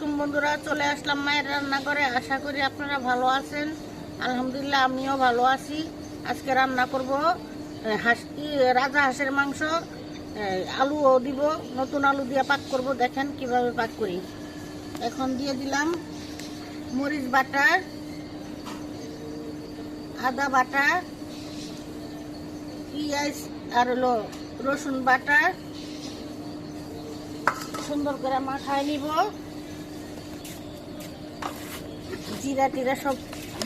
বন্ধুরা, চলে আসলাম মায়ের রান্নাঘরে। আশা করি আপনারা ভালো আছেন। আলহামদুলিল্লাহ, আমিও ভালো আছি। আজকে রান্না করব হাঁস কি রাজা হাঁসের মাংস। আলুও দিব, নতুন আলু দিয়ে পাক করব। দেখেন কীভাবে পাক করি। এখন দিয়ে দিলাম মরিচ বাটা, আদা বাটা, পেঁয়াজ আর হলো রসুন বাটা। সুন্দর করে মাখায় নিব। জিরা টিরা সব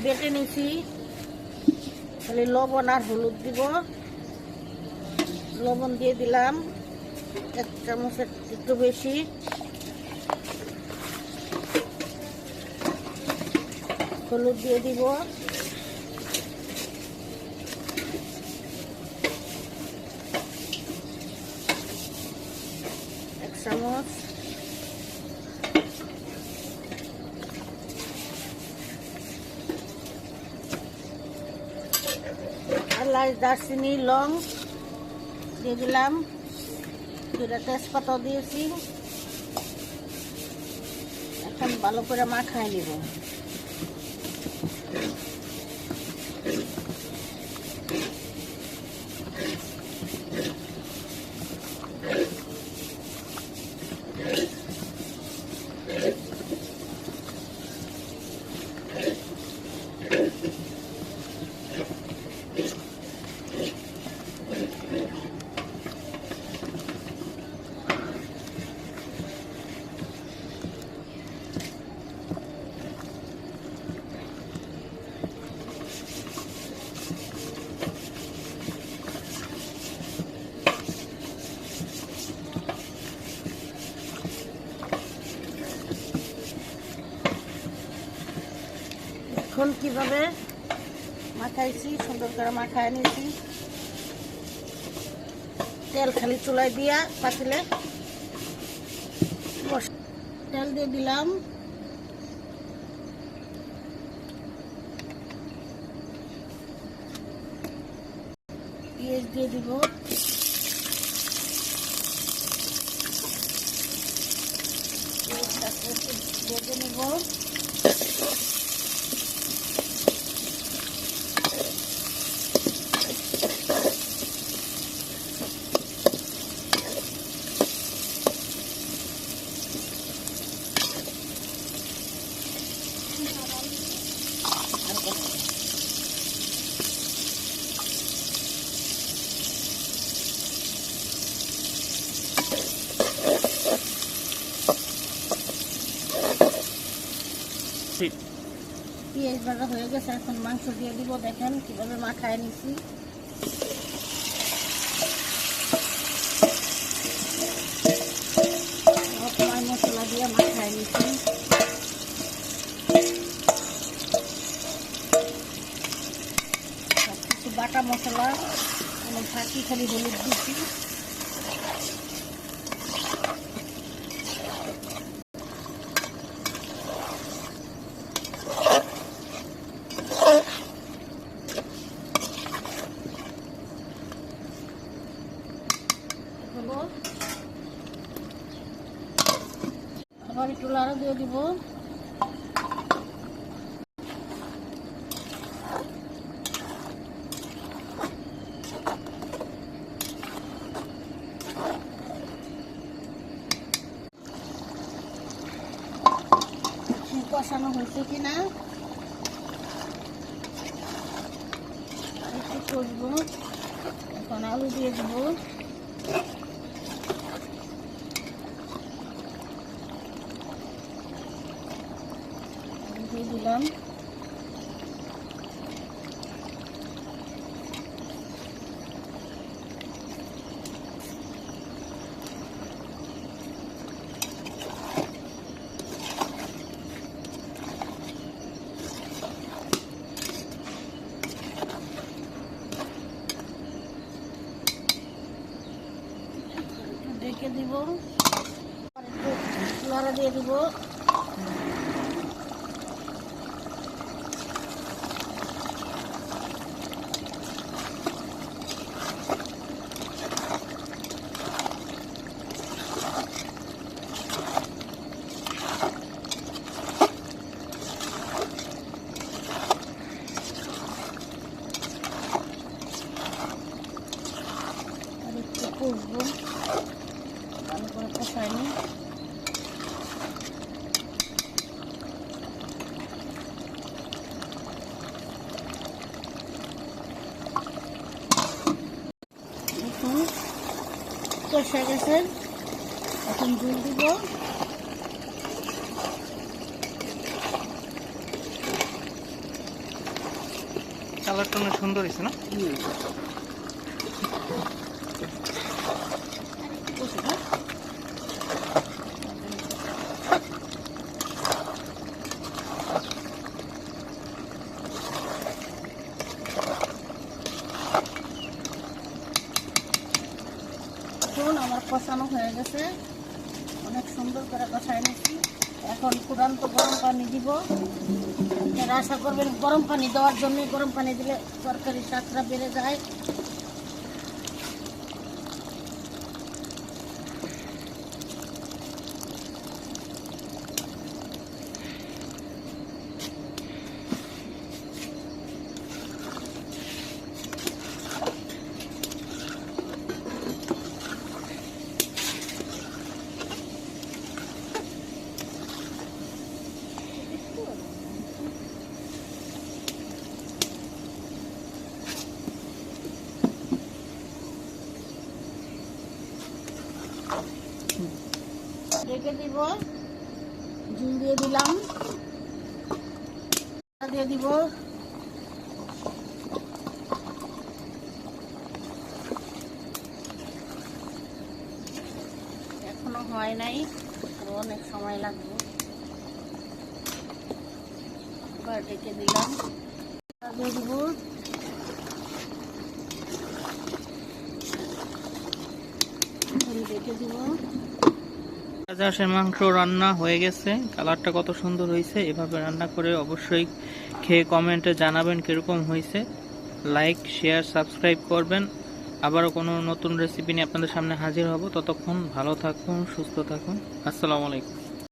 বেটে নিছি। খালি লবণ আর হলুদ দিব। লবণ দিয়ে দিলাম। এক চামচের একটু বেশি। হলুদ দিয়ে দিব। এক চামচ। এলাচ দারচিনি লং দিয়ে দিলাম। দুটা তেজপাতা দিয়েছি। এখন ভালো করে মাখায় নিব। এখন কীভাবে মাখাইছি, সুন্দর করে মাখায় নিয়েছি তেল খালি চুলায় দিয়া পাতিলে তেল দিয়ে দিলাম। পেঁয়াজ দিয়ে দিব। পেঁয়াজটাকে একটু ভেজে নিব পেঁয়াজ ভাজা হয়ে গেছে এখন মাংস দিয়ে দিব দেখেন কীভাবে মাখায় নিছি সবাই মশলা দিয়ে মাখায় নিছি সব কিছু বাটা মশলা কোনো ফাঁকি খালি হলুদ দিচ্ছি। আবার একটু লাড়া দিয়ে দিব। কষানো হয়েছে কিনা? একটু কষবো। এখন আলু দিয়ে দেবো। দিয়ে দিলাম। que eu digo? Agora eu digo. Mm-hmm. হয়নি। কষা গেছে। এখন জল দিব। কালারটা অনেক সুন্দর হয়েছে না? দেখুন আমার কষানো হয়ে গেছে। অনেক সুন্দর করে কষাই নিচ্ছি এখন কুড়ান্ত গরম পানি দিব। আপনারা আশা করবেন গরম পানি দেওয়ার জন্যই গরম পানি দিলে তরকারি স্বাদটা বেড়ে যায়। রেখে দিব। ঝুল দিয়ে দিলাম। দিয়ে দিব। এখনও হয় নাই অনেক সময় লাগবে। এবার রেখে দিলাম। দিয়ে দিব। রেখে দিব। হাঁসের মাংস রান্না হয়ে গেছে। কালারটা কত সুন্দর হয়েছে। এভাবে রান্না করে অবশ্যই খেয়ে কমেন্টে জানাবেন কীরকম হয়েছে। লাইক, শেয়ার, সাবস্ক্রাইব করবেন। আবারও কোনো নতুন রেসিপি নিয়ে আপনাদের সামনে হাজির হব। ততক্ষণ ভালো থাকুন, সুস্থ থাকুন। আসসালামু আলাইকুম।